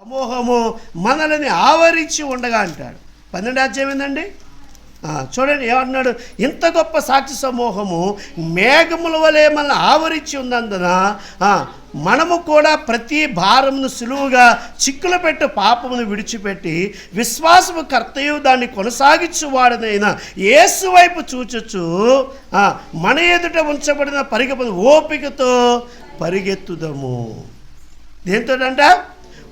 సమూహము మనల్ని ఆవరించి ఉండగా అంటాడు. పన్నెండు అధ్యాయం ఏందండి? చూడండి ఏమన్నాడు ఇంత గొప్ప సాక్షి సమూహము మేఘముల వలె మనల్ని ఆవరించి ఉన్నందున మనము కూడా ప్రతి భారమును సులువుగా చిక్కులు పెట్టు పాపమును విడిచిపెట్టి విశ్వాసము కర్తయు దాన్ని కొనసాగించువాడనైన యేసు వైపు చూచచ్చు మన ఎదుట ఉంచబడిన పరిగెప ఓపికతో పరిగెత్తుదము. దేంతోటంట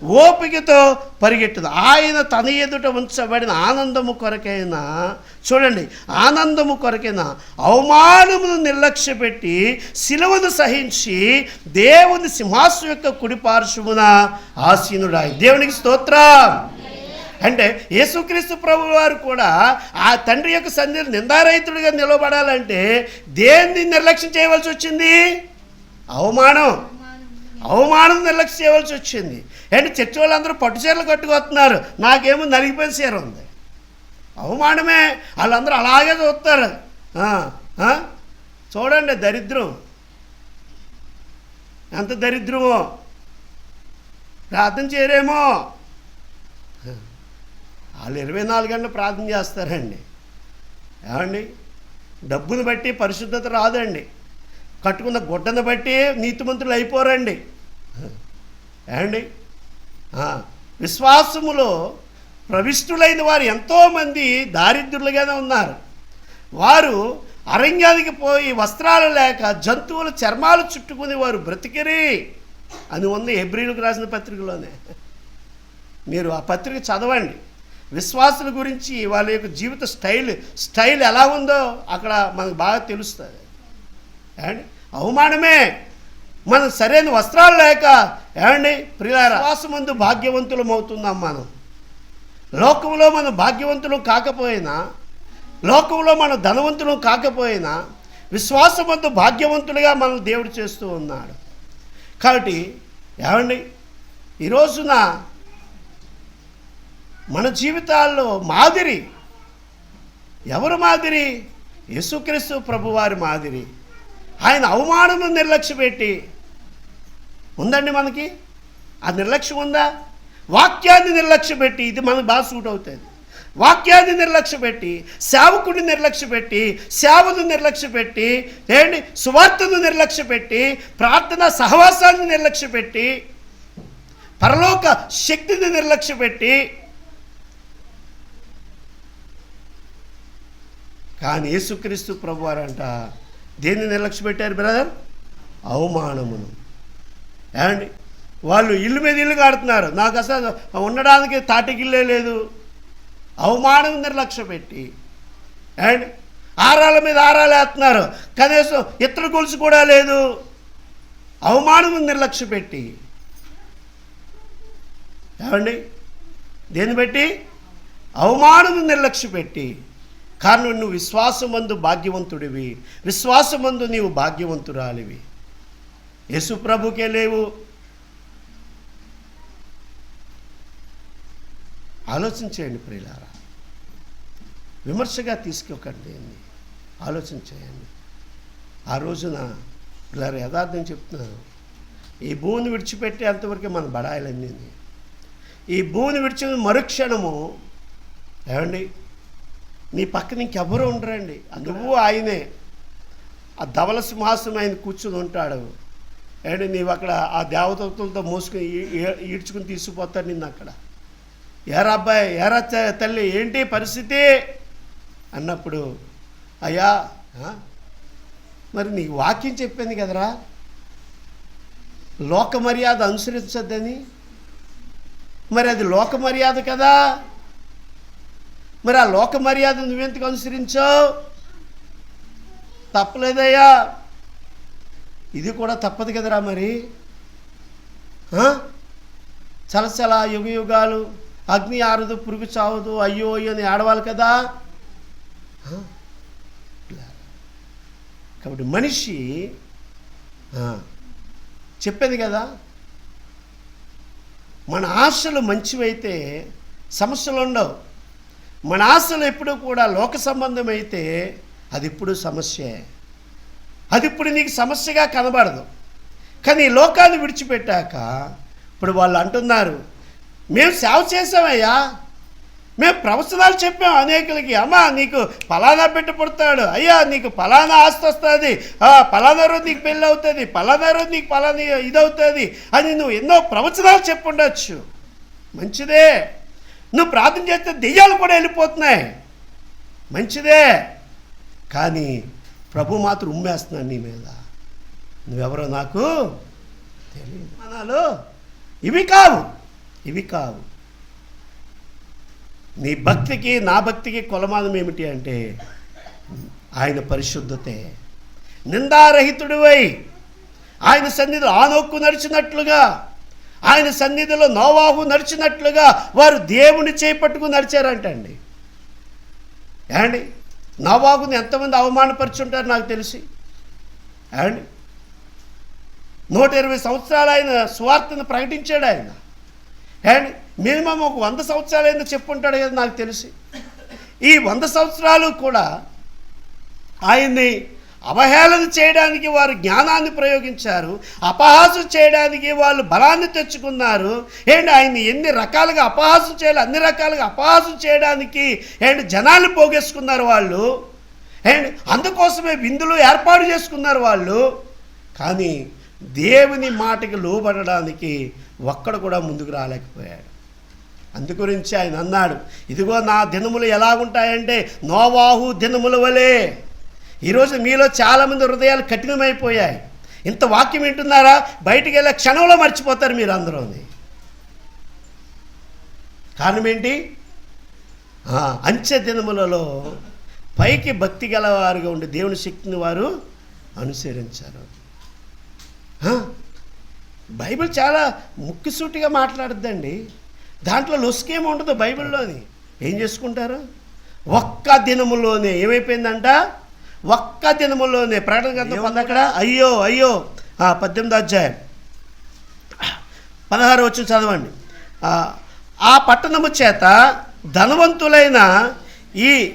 ఓపికతో పరిగెట్టుదు. ఆయన తన ఎదుట ఉంచబడిన ఆనందము కొరకైనా చూడండి ఆనందము కొరకైనా అవమానమును నిర్లక్ష్య పెట్టి శిలువను సహించి దేవుని సింహాసు యొక్క కుడిపార్శ్వమున ఆసీనుడాయి. దేవునికి స్తోత్రం. అంటే యేసుక్రీస్తు ప్రభు వారు కూడా ఆ తండ్రి యొక్క సన్నిధి నిందారహితుడిగా నిలబడాలంటే దేన్ని నిర్లక్ష్యం చేయవలసి వచ్చింది? అవమానం. అవమానం నిర్లక్ష్యం చేయవలసి వచ్చింది. ఏంటి చర్చి వాళ్ళందరూ పట్టు చీరలు కట్టుకొస్తున్నారు. నాకేమో నలిగిపోయిన చీర ఉంది. అవమానమే. వాళ్ళందరూ అలాగే చూస్తారు. చూడండి దరిద్రం. ఎంత దరిద్రమో. ప్రార్థన చేయరేమో. వాళ్ళు ఇరవై నాలుగు గంటలు ప్రార్థన చేస్తారండి. ఏమండి? డబ్బును బట్టి పరిశుద్ధత రాదండి. కట్టుకున్న గుడ్డను బట్టి నీతిమంతులు అయిపోరండి. ఏమండి? విశ్వాసములో ప్రవిష్టులైన వారు ఎంతోమంది దారిద్రులుగానే ఉన్నారు. వారు అరణ్యానికి పోయి వస్త్రాలు లేక జంతువుల చర్మాలు చుట్టుకుని వారు బ్రతికిరి అని ఉంది ఎబ్రిలకు రాసిన పత్రికలోనే. మీరు ఆ పత్రిక చదవండి. విశ్వాసుల గురించి వాళ్ళ యొక్క జీవిత స్టైల్ స్టైల్ ఎలా ఉందో అక్కడ మనకు బాగా తెలుస్తుంది. అవమానమే. మనం సరైన వస్త్రాలు లేక ఏమండి ప్రియార విశ్వాసమందు భాగ్యవంతులం అవుతున్నాం మనం. లోకంలో మనం భాగ్యవంతులం కాకపోయినా లోకంలో మనం ధనవంతులం కాకపోయినా విశ్వాసమందు భాగ్యవంతులుగా మనం దేవుడు చేస్తూ ఉన్నాడు. కాబట్టి ఏమండి? ఈ రోజున మన జీవితాల్లో మాదిరి ఎవరు మాదిరి? యేసుక్రీస్తు ప్రభువారి మాదిరి. ఆయన అవమానము నిర్లక్ష్యపెట్టి ఉందండి మనకి? ఆ నిర్లక్ష్యం ఉందా? వాక్యాన్ని నిర్లక్ష్య పెట్టి ఇది మనకు బాగా సూట్ అవుతుంది. వాక్యాన్ని నిర్లక్ష్య పెట్టి సేవకుడిని నిర్లక్ష్య పెట్టి సేవను నిర్లక్ష్య పెట్టి ఏంటి? సువార్తను నిర్లక్ష్య పెట్టి ప్రార్థన సహవాసాన్ని నిర్లక్ష్య పెట్టి పరలోక శక్తిని నిర్లక్ష్య పెట్టి కానీ యేసుక్రీస్తు ప్రభువారంట దేన్ని నిర్లక్ష్య పెట్టారు బ్రదర్? అవమానమును. ఏమండి? వాళ్ళు ఇల్లు మీద ఇల్లు కడుతున్నారు. నాకు అసలు ఉండడానికి తాటికిల్లే లేదు. అవమానం నిర్లక్ష్య పెట్టి. అండ్ ఆరాల మీద ఆరాలు వేస్తున్నారు. కనీసం ఇతర గొలుసు కూడా లేదు. అవమానం నిర్లక్ష్య పెట్టి. ఏమండి? దేన్ని బట్టి అవమానము నిర్లక్ష్య పెట్టి. కారణం నువ్వు విశ్వాసమందు భాగ్యవంతుడివి. విశ్వాసమందు నీవు భాగ్యవంతురాలివి. యేసుప్రభుకే లేవు. ఆలోచించేయండి ప్రియులారా. విమర్శగా తీసుకోకండి. ఆలోచన చేయండి. ఆ రోజున ఇలా యథార్థం చెప్తున్నారు ఈ భూమిని విడిచిపెట్టే అంతవరకే మన బడాయిలన్నీ ఈ భూమిని విడిచిన మరుక్షణము ఏమండి? నీ పక్కన ఇంకెవరు ఉండరండి. నువ్వు ఆయనే ఆ ధవల సింహాసనం ఆయన కూర్చుని ఉంటాడు. ఏమండి నీవు అక్కడ ఆ దేవతత్వంతో మోసుకుని ఈడ్చుకుని తీసుకుపోతాను నిన్ను అక్కడ. ఏరా అబ్బాయి ఏరా త- తల్లి ఏంటి పరిస్థితి? అన్నప్పుడు అయ్యా మరి నీకు వాక్యం చెప్పింది కదరా? లోక మర్యాద అనుసరించద్దని? మరి అది లోక మర్యాద కదా? మరి ఆ లోక మర్యాద నువ్వెందుకు అనుసరించావు? తప్పలేదయ్యా. ఇది కూడా తప్పదు కదరా మరి. చలచల యుగ యుగాలు అగ్ని ఆరదు పురుగు చావదు అయ్యో అయ్యో అని ఆడవాలి కదా. కాబట్టి మనిషి చెప్పేది కదా. మన ఆశలు మంచివైతే సమస్యలు ఉండవు. మన ఆశలు ఎప్పుడూ కూడా లోక సంబంధం అయితే అది ఎప్పుడు సమస్యే. అది ఇప్పుడు నీకు సమస్యగా కనబడదు. కానీ ఈ లోకాన్ని విడిచిపెట్టాక ఇప్పుడు వాళ్ళు అంటున్నారు మేము సేవ చేసామయ్యా మేము ప్రవచనాలు చెప్పాం అనేకులకి. అమ్మా నీకు ఫలానా బిడ్డ పుడతాడు. అయ్యా నీకు ఫలానా ఆస్తి వస్తుంది. ఫలానా రోజు నీకు పెళ్ళి అవుతుంది. ఫలానా రోజు నీకు ఫలానా ఇది అవుతుంది అని నువ్వు ఎన్నో ప్రవచనాలు చెప్పుండొచ్చు. మంచిదే. నువ్వు ప్రార్థన చేస్తే దెయ్యాలు కూడా వెళ్ళిపోతున్నాయి. మంచిదే. కానీ ప్రభు మాత్రం ఉమ్మేస్తున్నాడు నీ మీద. నువ్వెవరో నాకు తెలియదు. ఇవి కావు ఇవి కావు. నీ భక్తికి నా భక్తికి కొలమానం ఏమిటి అంటే ఆయన పరిశుద్ధతే. నిందారహితుడివై ఆయన సన్నిధిలో ఆనోక్కు నడిచినట్లుగా ఆయన సన్నిధిలో నోవాహు నడిచినట్లుగా వారు దేవుని చేపట్టుకుని నడిచారంటండి. ఏమండి? నోవాహుని ఎంతమంది అవమానపరుచుంటారు నాకు తెలిసి. అండ్ నూట ఇరవై సంవత్సరాలు ఆయన స్వార్థను ప్రకటించాడు ఆయన. అండ్ మినిమం ఒక వంద సంవత్సరాలు అయినా చెప్పుంటాడు కదా నాకు తెలిసి. ఈ వంద సంవత్సరాలు కూడా ఆయన్ని అవహేళన చేయడానికి వారు జ్ఞానాన్ని ప్రయోగించారు అపహాసం చేయడానికి వాళ్ళు బలాన్ని తెచ్చుకున్నారు. ఏంటి ఆయన్ని ఎన్ని రకాలుగా అపహాసం చేయాలి అన్ని రకాలుగా అపహాసం చేయడానికి ఏంటి జనాన్ని పోగేసుకున్నారు వాళ్ళు? అండ్ అందుకోసమే విందులు ఏర్పాటు చేసుకున్నారు వాళ్ళు? కానీ దేవుని మాటకి లోబడడానికి ఒక్కడు కూడా ముందుకు రాలేకపోయాడు. అందుగురించి ఆయన అన్నాడు ఇదిగో నా దినములు ఎలాగుంటాయంటే నోవాహు దినముల వలె ఈరోజు మీలో చాలామంది హృదయాలు కఠినమైపోయాయి. ఇంత వాక్యం వింటున్నారా? బయటికి వెళ్ళే క్షణంలో మర్చిపోతారు మీరు అందరూ కారణం ఏంటి? అంచె దినములలో పైకి భక్తి గలవారుగా ఉండే దేవుని శక్తిని వారు అనుసరించారు. బైబిల్ చాలా ముక్కుసూటిగా మాట్లాడుద్దండి. దాంట్లో లొసుకేమి ఉండదు బైబిల్లోని ఏం చేసుకుంటారు? ఒక్క దినములోనే ఏమైపోయిందంట? ఒక్క దినములోనే ప్రకటన గ్రంథం పొంది అక్కడ అయ్యో అయ్యో. ఆ, పద్దెనిమిది అధ్యాయం. పదహారు వచ్చి చదవండి. ఆ, పట్టణము చేత ధనవంతులైన ఈ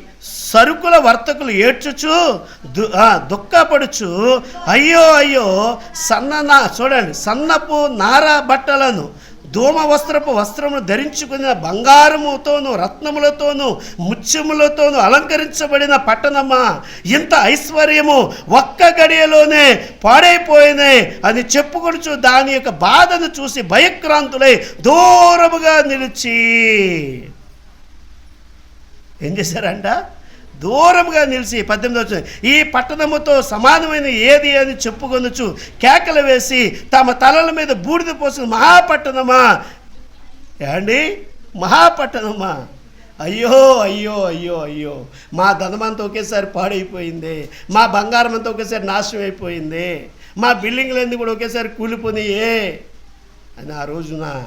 సరుకుల వర్తకులు ఏడ్చుచు దు దుఃఖపడుచు అయ్యో అయ్యో సన్న నా చూడండి సన్నపు నార బట్టలను ధూమ వస్త్రపు వస్త్రమును ధరించుకున్న బంగారముతోను రత్నములతోను ముత్యములతోను అలంకరించబడిన పట్టణమా? ఇంత ఐశ్వర్యము ఒక్క గడియలోనే పాడైపోయినాయి అని చెప్పుకొనుచు దాని యొక్క బాధను చూసి భయక్రాంతులై దూరముగా నిలిచి. ఏం చేశారంట? దూరంగా నిలిచి పద్దెనిమిది వచ్చిన ఈ పట్టణముతో సమానమైన ఏది అని చెప్పుకొనొచ్చు కేకలు వేసి తమ తలల మీద బూడిద పోసిన మహాపట్టణమా? ఏమండి? మహాపట్టణమా? అయ్యో అయ్యో అయ్యో అయ్యో. మా ధనమంతా ఒకేసారి పాడైపోయింది. మా బంగారం అంతా ఒకేసారి నాశనం అయిపోయింది. మా బిల్డింగ్లన్నీ కూడా ఒకేసారి కూలిపోయినాయే అని ఆ రోజున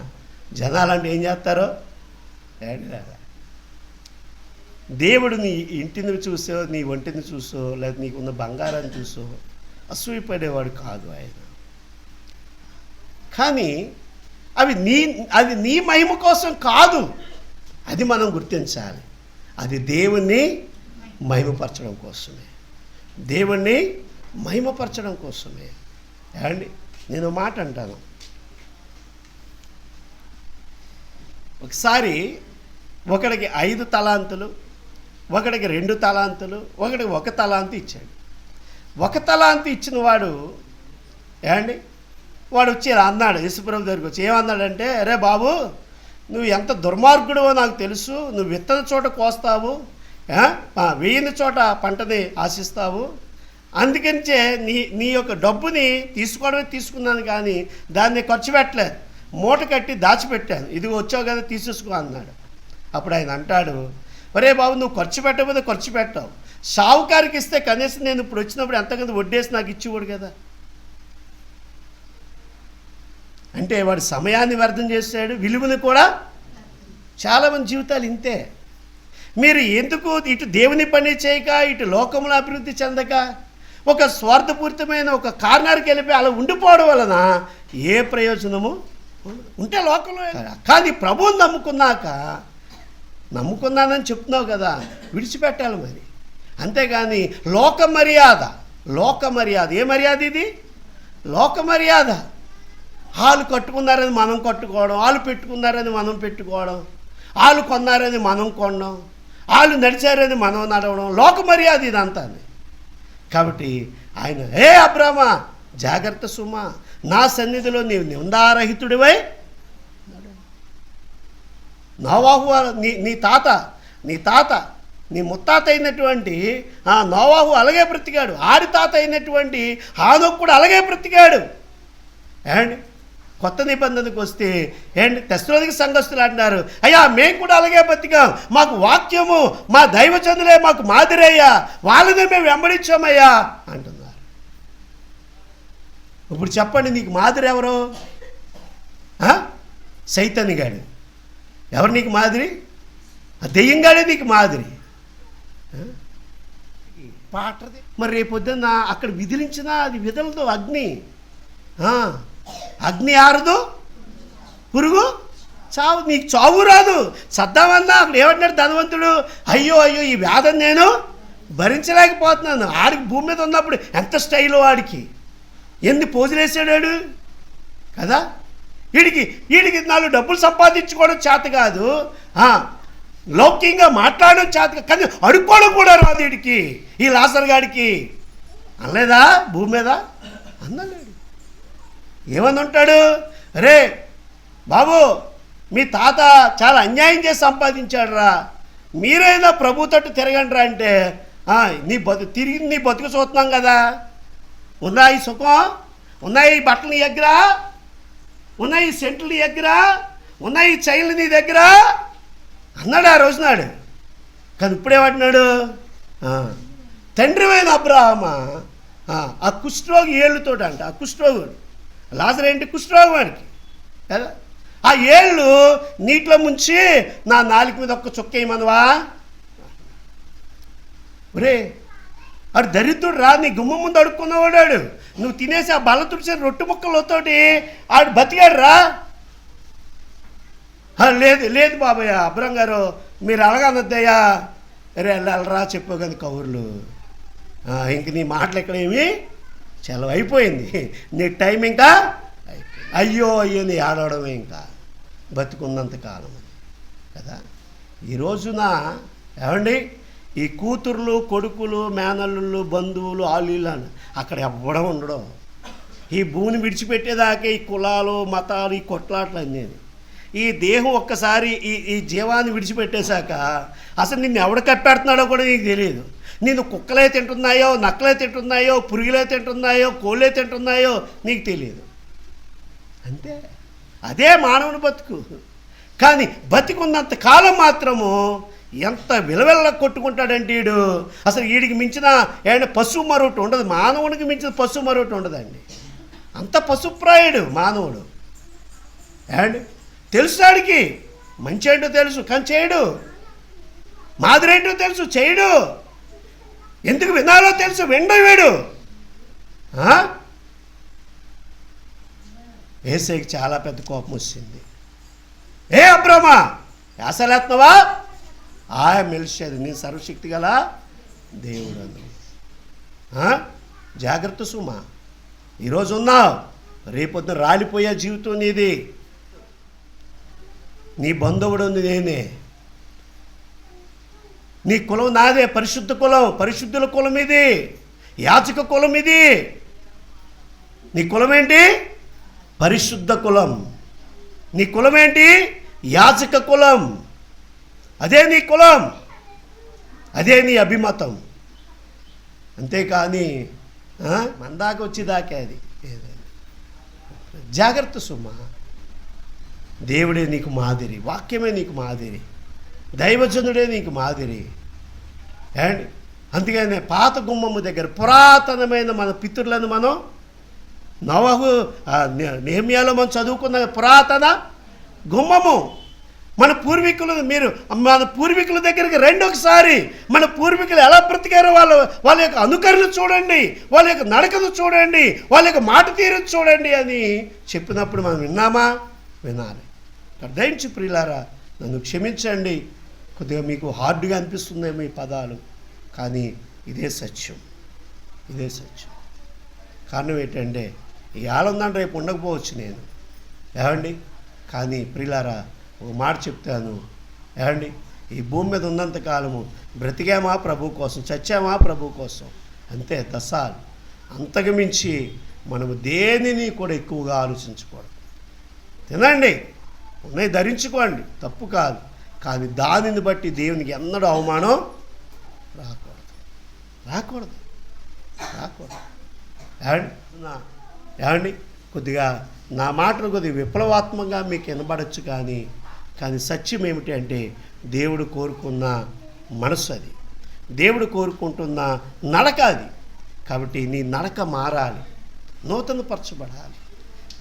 జనాలంటే ఏం చేస్తారో? ఏడు కదా దేవుడు నీ ఇంటిని చూసో నీ ఒంటిని చూసో లేదా నీకున్న బంగారాన్ని చూసో అసూయపడేవాడు కాదు ఆయన. కానీ అవి నీ అది నీ మహిమ కోసం కాదు. అది మనం గుర్తించాలి. అది దేవుణ్ణి మహిమపరచడం కోసమే. దేవుణ్ణి మహిమపరచడం కోసమే. ఏమండి? నేను మాట అంటాను. ఒకసారి ఒకడికి ఐదు తలాంతులు ఒకడికి రెండు తలాంతులు ఒకడికి ఒక తలాంతి ఇచ్చాడు. ఒక తలాంతి ఇచ్చిన వాడు ఏమండి? వాడు వచ్చి ఇలా అన్నాడు యేసుప్రభు దగ్గరికి వచ్చి ఏమన్నాడంటే అరే బాబు నువ్వు ఎంత దుర్మార్గుడవో నాకు తెలుసు నువ్వు విత్తన చోట కోస్తావు వేయిన వేయని చోట పంటని ఆశిస్తావు. అందుకంచే నీ నీ యొక్క డబ్బుని తీసుకోవడమే తీసుకున్నాను కానీ దాన్ని ఖర్చు పెట్టలేదు. మూట కట్టి దాచిపెట్టాను. ఇది వచ్చావు కదా తీసేసుకో అన్నాడు. అప్పుడు ఆయన అంటాడు ఒరే బాబు నువ్వు ఖర్చు పెట్టకపోతే ఖర్చు పెట్టావు. సావుకారికి ఇస్తే కనీసం నేను ఇప్పుడు వచ్చినప్పుడు ఎంతకంత వడ్డేసి నాకు ఇచ్చేవాడు కదా. అంటే వాడు సమయాన్ని వ్యర్థం చేశాడు విలువని కూడా చాలామంది జీవితాలు ఇంతే. మీరు ఎందుకు ఇటు దేవుని పని చేయక ఇటు లోకంలో అభివృద్ధి చెందక ఒక స్వార్థపూరితమైన ఒక కార్నర్కి వెళ్ళిపోయి అలా ఉండిపోవడం వలన ఏ ప్రయోజనము ఉంటే లోకంలో కానీ ప్రభువుని నమ్ముకున్నాక నమ్ముకున్నానని చెప్తున్నావు కదా విడిచిపెట్టాలి మరి. అంతేగాని లోక మర్యాద లోక మర్యాద ఏ మర్యాద ఇది? లోక మర్యాద వాళ్ళు కట్టుకున్నారని మనం కట్టుకోవడం వాళ్ళు పెట్టుకున్నారని మనం పెట్టుకోవడం వాళ్ళు కొన్నారని మనం కొనడం వాళ్ళు నడిచారని మనం నడవడం లోక మర్యాద ఇదంతా కాబట్టి ఆయన ఏ అబ్రామ జాగ్రత్త సుమ నా సన్నిధిలో నీవు నిందారహితుడివై నోవాహు నీ నీ తాత నీ తాత నీ ముత్తాత అయినటువంటి ఆ నోవాహు అలాగే బ్రతికాడు. ఆడి తాత అయినటువంటి హానోకు కూడా అలాగే బ్రతికాడు. ఏమండి? కొత్త నిబంధనకు వస్తే ఏంటి తెస్లోనికి సంఘస్థులు అంటున్నారు అయ్యా మేము కూడా అలాగే బతికాం మాకు వాక్యము మా దైవచందులే మాకు మాదిరయ్యా. వాళ్ళని మేము వెంబడించామయ్యా. అంటున్నారు. ఇప్పుడు చెప్పండి నీకు మాదిరి ఎవరు ఆ? ఎవరు నీకు మాదిరి? ఆ దెయ్యంగాడే నీకు మాదిరి? పాటది. మరి రేపొద్దున్న అక్కడ విధిలించిన అది విదలదు అగ్ని. అగ్ని ఆరదు పురుగు చావు నీకు చావు రాదు. సద్దామన్నా అక్కడ ఏమంటున్నాడు ధనవంతుడు? అయ్యో అయ్యో ఈ వ్యాధం నేను భరించలేకపోతున్నాను. ఆడికి భూమి మీద ఉన్నప్పుడు ఎంత స్టైల్ వాడికి? ఎన్ని పోజులు వేసాడాడు కదా? వీడికి వీడికి నాలుగు డబ్బులు సంపాదించుకోవడం చేత కాదు. ఆ, లౌకికంగా మాట్లాడడం చేత కాదు. కానీ అడుక్కోవడం కూడా రాదు వీడికి ఈ లాసర్ గాడికి. అనలేదా? భూమి మీద? అందలేడు ఏమని ఉంటాడు రే బాబు మీ తాత చాలా అన్యాయం చేసి సంపాదించాడు రా మీరైనా ప్రభు తట్టు తిరగండి రా అంటే నీ బతు తిరిగి నీ బతుకు చూస్తున్నాం కదా. ఉందా ఈ సుఖం? ఉన్నాయి ఈ బట్టలు నీ దగ్గర? ఉన్నాయి ఈ సెంట్లు నీ దగ్గర ఉన్నాయి ఈ చైన్లు నీ దగ్గర. అన్నాడు ఆ రోజునాడు కానీ ఇప్పుడేమంటున్నాడు ఆ, తండ్రివైన అబ్రాహమ ఆ, ఆ కుష్ఠరోగి ఏళ్ళుతోటి అంట ఆ కుష్ఠరోగుడు. లాజర్ ఏంటి? కుష్ఠరోగం వాడికి. కదా? ఆ ఏళ్ళు నీటిలో ముంచి నా నాలుగు మీద ఒక్క చుక్క వేయమనవా ఒరే ఆడు దరిద్రుడు రా నీ గుమ్మ ముందు అడుక్కున్నవాడాడు. నువ్వు తినేసి ఆ బల్ల తుడిచిన రొట్టె ముక్కలతోటి ఆడు బతికాడు రా. లేదు లేదు బాబయ్య అబ్రం గారు మీరు అలాగనొద్దయ్యా. రే వెళ్ళరా చెప్పు కదా కౌరులు. ఇంక నీ మాటలు ఎక్కడేమి చాలా అయిపోయింది. నీ టైం ఇంకా అయ్యో అయ్యో నీ ఆడవడమే ఇంకా. బతుకున్నంత కాలం కదా? ఈరోజున ఏమండి? ఈ కూతుర్లు కొడుకులు మేనల్లుళ్ళు బంధువులు ఆలీలు అని అక్కడ ఎవ్వడం ఉండడం. ఈ భూమిని విడిచిపెట్టేదాకే ఈ కులాలు మతాలు ఈ కొట్లాట్లు అనేది ఈ దేహం ఒక్కసారి ఈ ఈ జీవాన్ని విడిచిపెట్టేశాక అసలు నిన్ను ఎవడ కప్పెడుతున్నాడో కూడా నీకు తెలియదు. నిన్ను కుక్కలే తింటున్నాయో నక్కలే తింటున్నాయో పురుగులే తింటున్నాయో కోళ్ళే తింటున్నాయో నీకు తెలియదు. అంతే. అదే మానవుని బతుకు. కానీ బతికున్నంత కాలం మాత్రము ఎంత విలవెల్ల కొట్టుకుంటాడంటే వీడు అసలు వీడికి మించిన ఏమైనా పశువు మరొకటి ఉండదు. మానవునికి మించిన పశువు మరొకటి ఉండదండి. అంత పశుప్రాయుడు మానవుడు. అండ్ తెలుసు ఆడికి. మంచి ఏంటో తెలుసు కానీ చేయడు. మాదిరేంటో తెలుసు చేయడు. ఎందుకు వినాలో తెలుసు విండో వీడు. ఏసైకి చాలా పెద్ద కోపం వచ్చింది. ఏ అబ్రహ్మా యాసలేస్తున్నావా ఆయ మెలిసేది నీ సర్వశక్తి గల దేవుడు జాగ్రత్త సుమా. ఈరోజు ఉన్నావు. రేపొద్దున రాలిపోయే జీవితం నీది. నీ బంధువుడు ఉంది నేనే. నీ కులం నాదే పరిశుద్ధ కులం పరిశుద్ధుల కులం ఇది. యాచక కులం ఇది. నీ కులం ఏంటి పరిశుద్ధ కులం. నీ కులం ఏంటి యాచక కులం. అదే నీ కులం. అదే నీ అభిమతం. అంతేకాని మన దాకా వచ్చేదాకే అది. ఏదైనా. జాగ్రత్త సుమా. దేవుడే నీకు మాదిరి. వాక్యమే నీకు మాదిరి. దైవజనుడే నీకు మాదిరి. అండ్ అందుకనే పాత గుమ్మము దగ్గర పురాతనమైన మన పితృలను మనం నవహు నేమియాలో మనం చదువుకున్న పురాతన గుమ్మము. మన పూర్వీకులు మీరు మన పూర్వీకుల దగ్గరికి రండి ఒకసారి. మన పూర్వీకులు ఎలా బ్రతికారో వాళ్ళ వాళ్ళ యొక్క అనుకరణ చూడండి. వాళ్ళ యొక్క నడకను చూడండి. వాళ్ళ యొక్క మాట తీరు చూడండి అని చెప్పినప్పుడు మనం విన్నామా? వినాలి. దయించి ప్రియులారా నన్ను క్షమించండి. కొద్దిగా మీకు హార్డ్గా అనిపిస్తుందేమో ఈ పదాలు కానీ ఇదే సత్యం. ఇదే సత్యం. కారణం ఏంటంటే ఈ ఉందని రేపు ఉండకపోవచ్చు నేను. ఏమండి? కానీ ప్రిలారా ఒక మాట చెప్తాను. ఏమండి? ఈ భూమి మీద ఉన్నంత కాలము బ్రతికామా ప్రభు కోసం చచ్చామా ప్రభు కోసం. అంతే దశాలు అంతకు మించి మనము దేనిని కూడా ఎక్కువగా ఆలోచించకూడదు. తినండి. ఉన్నాయి ధరించుకోండి. తప్పు కాదు. కానీ దానిని బట్టి దేవునికి ఎన్నడూ అవమానం రాకూడదు. రాకూడదు. రాకూడదు. నా- ఏమండి? కొద్దిగా నా మాటలు కొద్దిగా విప్లవాత్మకంగా మీకు వినబడచ్చు కానీ కానీ సత్యం ఏమిటి అంటే దేవుడు కోరుకున్న మనసు అది. దేవుడు కోరుకుంటున్న నడక అది. కాబట్టి నీ నడక మారాలి. నూతనపరచబడాలి.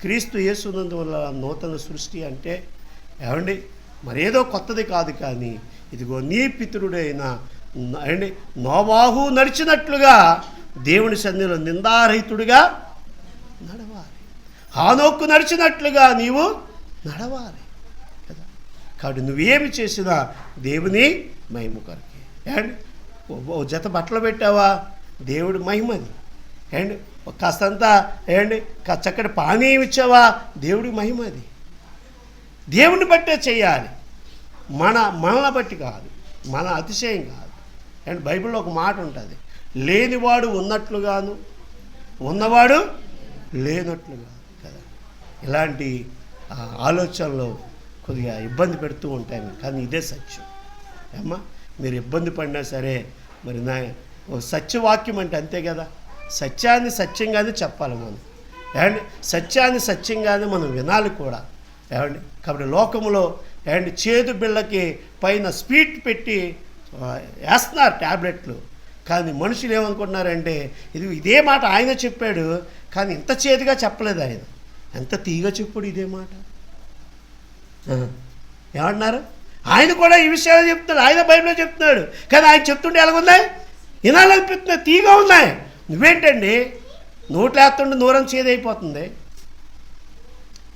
క్రీస్తు యేసునందు వల్ల నూతన సృష్టి అంటే ఏమండి? మరేదో కొత్తది కాదు కానీ ఇదిగో నీ పితరుడైన అండి నోవాహు నడిచినట్లుగా దేవుని సన్నిధిలో నిందారహితుడిగా నడవాలి. హానోక్కు నడిచినట్లుగా నీవు నడవాలి. కాబట్టి నువ్వేమి చేసినా దేవుని మహిమ కొరకే. అండ్ ఓ- జత బట్టలు పెట్టావా? దేవుడి మహిమది అండ్ కాస్తంత కాస్తంతా కా- చక్కటి పానీయం ఇచ్చావా? దేవుడి మహిమది దేవుని బట్టే చేయాలి. మన మనల్ని బట్టి కాదు. మన అతిశయం కాదు. అండ్ బైబిల్లో ఒక మాట ఉంటుంది. లేనివాడు ఉన్నట్లుగాను ఉన్నవాడు లేనట్లుగా కదా. ఇలాంటి ఆ, కొద్దిగా ఇబ్బంది పెడుతూ ఉంటాయి కానీ ఇదే సత్యం. ఏమ్మా మీరు ఇబ్బంది పడినా సరే మరి నా ఓ సత్యవాక్యం అంటే అంతే కదా. సత్యాన్ని సత్యంగానే చెప్పాలి మనం. ఏమండి? సత్యాన్ని సత్యంగానే మనం వినాలి కూడా. ఏమండి? కాబట్టి లోకంలో ఏమండి? చేదు బిళ్ళకి పైన స్పీడ్ పెట్టి వేస్తున్నారు ట్యాబ్లెట్లు కానీ మనుషులు ఏమనుకుంటున్నారంటే ఇది ఇదే మాట ఆయన చెప్పాడు కానీ ఇంత చేదుగా చెప్పలేదు ఆయన. ఎంత తీగ చెప్పుడు ఇదే మాట. ఏమంటున్నారు? ఆయన కూడా ఈ విషయాలు చెప్తున్నాడు ఆయన బైబిల్లో చెప్తున్నాడు. కానీ ఆయన చెప్తుంటే ఎలాగున్నాయి వినాలనిపిస్తున్నాయి తీగా ఉన్నాయి. నువ్వేంటండి? నోట్లేస్తుంటే నూరం చేదైపోతుంది.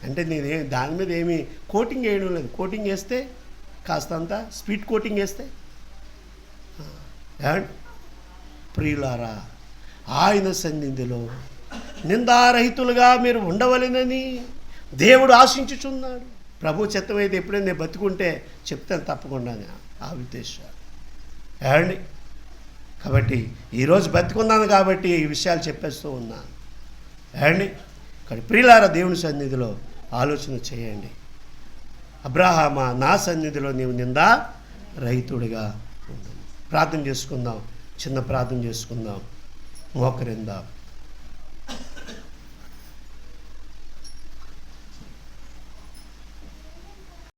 అంటే నేనే దాని మీద ఏమి కోటింగ్ వేయడం లేదు. కోటింగ్ వేస్తే కాస్తంత స్పీడ్ కోటింగ్ వేస్తే. ఆ, ప్రియులారా ఆయన సన్నిధిలో నిందారహితులుగా మీరు ఉండవలెనని దేవుడు ఆశించుచున్నాడు. ప్రభు చిత్తమైతే ఎప్పుడైనా నేను బతుకుంటే చెప్తాను తప్పకుండా ఆ ఉద్దేశం. ఏమండి? కాబట్టి ఈరోజు బతుకున్నాను కాబట్టి ఈ విషయాలు చెప్పేస్తూ ఉన్నాను ఏమండి? ఇక్కడ ప్రియులార దేవుని సన్నిధిలో ఆలోచన చేయండి. అబ్రాహామా నా సన్నిధిలో నీవు నిందా రైతుడిగా ప్రార్థన చేసుకుందాం. చిన్న ప్రార్థన చేసుకుందాం. మోకరిందాం.